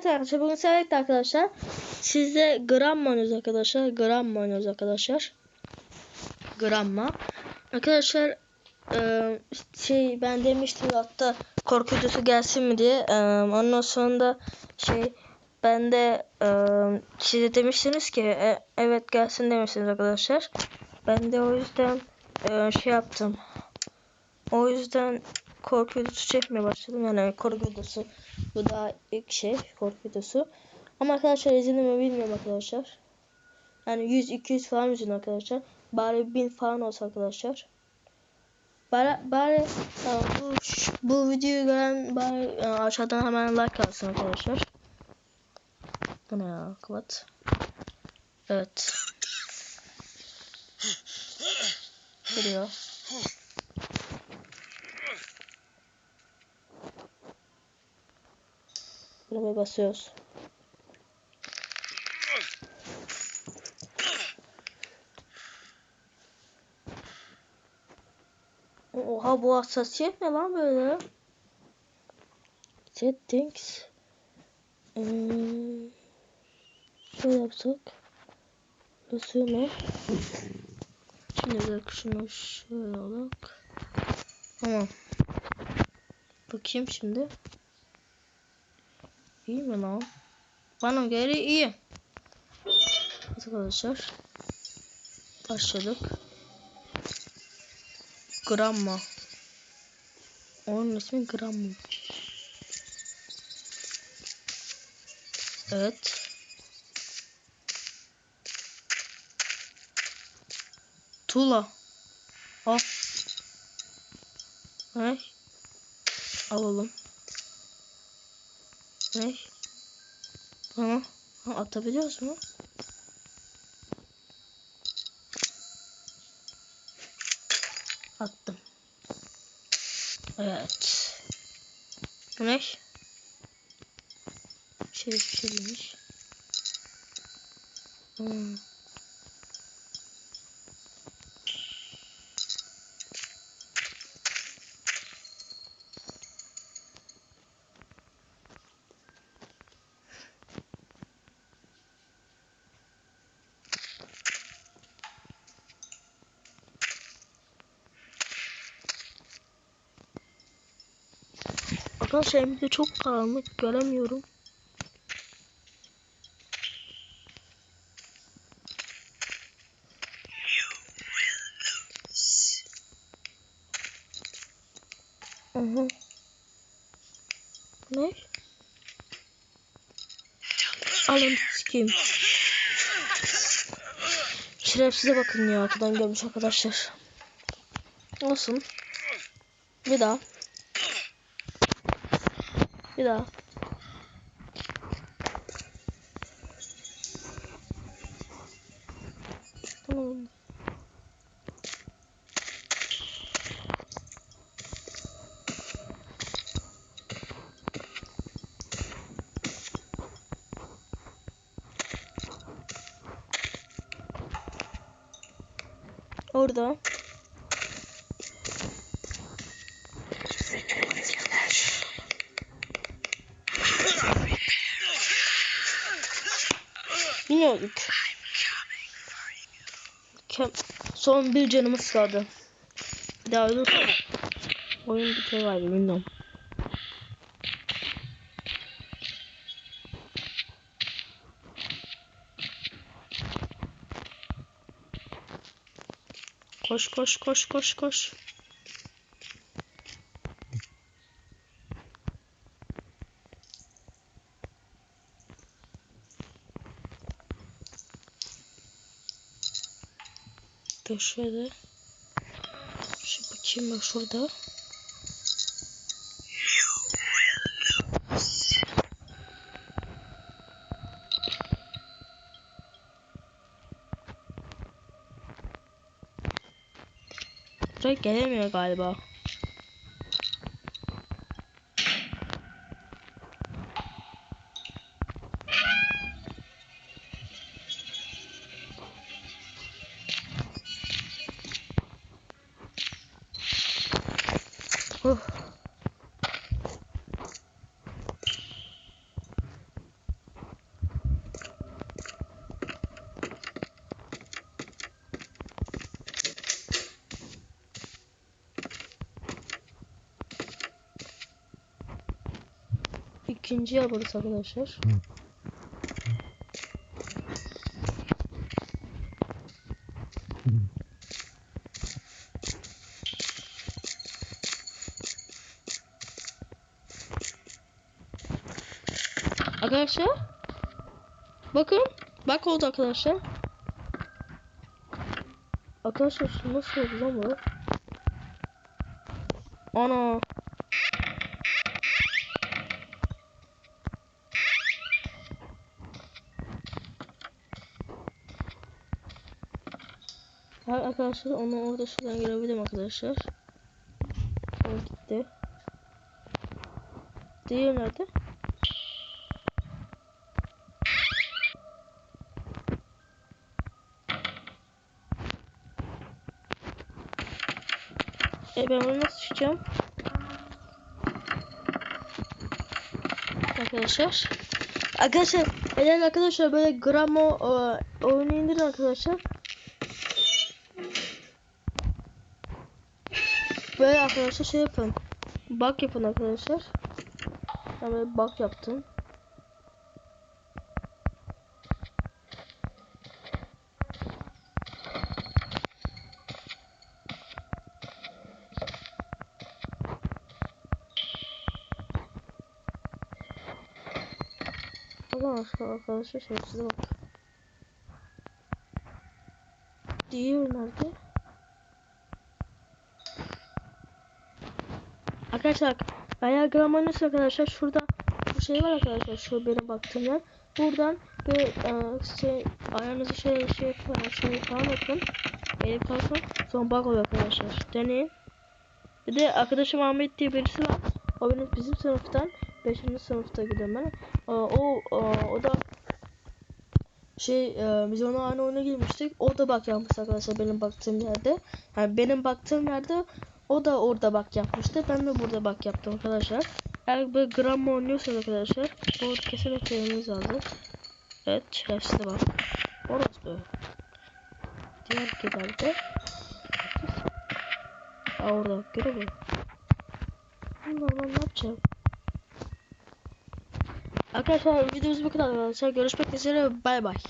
Evet arkadaşlar bugün sevdik arkadaşlar. Sizde gramma oynuyoruz arkadaşlar. Gramma oynuyoruz arkadaşlar. Gramma. Arkadaşlar e, şey ben demiştim hatta korku videosu gelsin mi diye. E, ondan sonra şey ben de e, size demiştiniz ki e, evet gelsin demiştiniz arkadaşlar. Ben de o yüzden e, şey yaptım. O yüzden korku videosu çekmeye başladım. Yani korku videosu bu daha ilk şey korku videosu. Ama arkadaşlar izlenir mi bilmiyorum arkadaşlar. Yani 100-200 falan izin arkadaşlar. Bari 1000 falan olsa arkadaşlar. Bari, bari bu, bu videoyu gören bari aşağıdan hemen like alsın arkadaşlar. Bu ne ya kapat. Evet. Geliyor. Buraya basıyoruz. Oha bu hassasiyet ne lan böyle? Settings. Hmm. Şöyle yapsak. Basıyorum. Şimdi de şunu şöyle olarak. Tamam. Bakayım şimdi. İyi mi lan? Bana göre iyi. Arkadaşlar. Başladık. Gramma. Onun ismi Gramma. Evet. Tula. Al. Ay. Alalım. Ne? Ha atabiliyoruz mu? Attım. Evet. Bu ne? Şey bir şey demiş. Hmm. Arkadaşlar evimde çok karanlık göremiyorum. Aha. Ne? Alın sikeyim. Şerefsize bakın ya arkadan görmüş arkadaşlar. Olsun. Bir daha. Bir daha. Orada. Kem Son bir canımız kaldı. Bir daha ölür. Oyun şey vardı bilmiyorum. Koş koş koş koş koş. Köşede. Şu bakayım bak şurada. Buraya gelemiyor galiba. Oh. İkinci yaparız arkadaşlar. Hı. Arkadaşlar bakın bak oldu arkadaşlar. Arkadaşlar nasıl oldu lan bu? Ana. Arkadaşlar onu orada şuradan görebilirim arkadaşlar. O gitti. Diğer nerede? E ben bunu nasıl çıkacağım? Arkadaşlar. Arkadaşlar eğer arkadaşlar böyle gramo e, oyunu indirin arkadaşlar. Böyle arkadaşlar şey yapın. Bug yapın arkadaşlar. Ben böyle bug yaptım. Arkadaşlar arkadaşlar şey size bak. Diğer nerede? Arkadaşlar bayağı gramanız arkadaşlar şurada bu şey var arkadaşlar şu benim baktığım yer. Buradan bir e, şey ayağınızı şey şey yapın şey falan yapın. Elif kalsın sonra bak oluyor arkadaşlar. Deneyin. Bir de arkadaşım Ahmet diye birisi var. O benim bizim sınıftan 5. sınıfta gidiyorum ben. O, o, o, o da şey e, biz ona aynı oyuna girmiştik. O da bak yapmış arkadaşlar benim baktığım yerde. Yani benim baktığım yerde o da orada bak yapmıştı. Ben de burada bak yaptım arkadaşlar. Eğer böyle gram oynuyorsanız arkadaşlar bu kesinlikle yemeniz lazım. Evet şerefsiz bak. Orası böyle. Diğer kebapta. Aa orada musun? Bunlarla ne yapacağım? Arkadaşlar videomuz bu kadar. Görüşmek üzere. Bay bay.